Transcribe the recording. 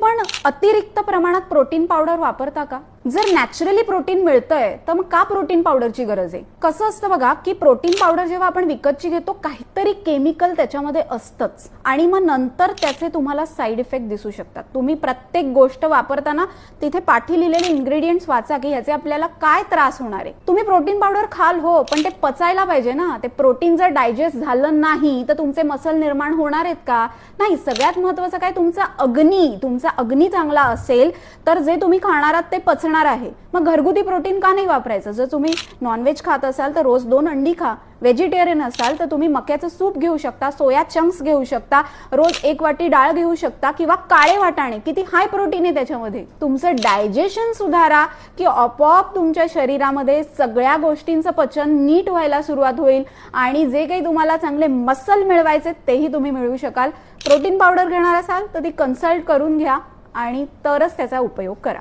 पण अतिरिक्त प्रमाणात प्रोटीन पावडर वापरता का? जर नॅचरली प्रोटीन मिळतंय तर मग का प्रोटीन पावडरची गरज आहे? कसं असतं बघा की प्रोटीन पावडर जेव्हा आपण विकतची घेतो काहीतरी केमिकल त्याच्यामध्ये असतंच. आणि मग नंतर त्याचे तुम्हाला साईड इफेक्ट दिसू शकतात. तुम्ही प्रत्येक गोष्ट वापरताना तिथे पाठी लिहिलेले इन्ग्रेडियंट्स वाचा की ह्याचे आपल्याला काय त्रास होणार आहे. तुम्ही प्रोटीन पावडर खाल हो पण ते पचायला पाहिजे ना. ते प्रोटीन जर डायजेस्ट झालं नाही तर तुमचे मसल निर्माण होणार आहेत का? नाही सगळ्यात महत्वाचं काय? तुमचा अग्नी तुमचा अग्नी चांगला असेल तर जे तुम्ही खाणार आहात ते पचणार आहे. मग घरगुती प्रोटीन का नाही वापरायचं? जर तुम्ही नॉनव्हेज खात असाल तर रोज दोन अंडी खा. व्हेजिटेरियन असाल तर तुम्ही मक्याचं सूप घेऊ शकता सोया चंक्स घेऊ शकता रोज एक वाटी डाळ घेऊ शकता किंवा काळे वाटाणे किती हाय प्रोटीन आहे त्याच्यामध्ये. तुमचं डायजेशन सुधारा की आपोआप तुमच्या शरीरामध्ये सगळ्या गोष्टींचं पचन नीट व्हायला सुरुवात होईल आणि जे काही तुम्हाला चांगले मसल मिळवायचे तेही तुम्ही मिळवू शकाल. प्रोटीन पावडर घेणार असाल तर ती कन्सल्ट करून घ्या आणि तरच त्याचा उपयोग करा.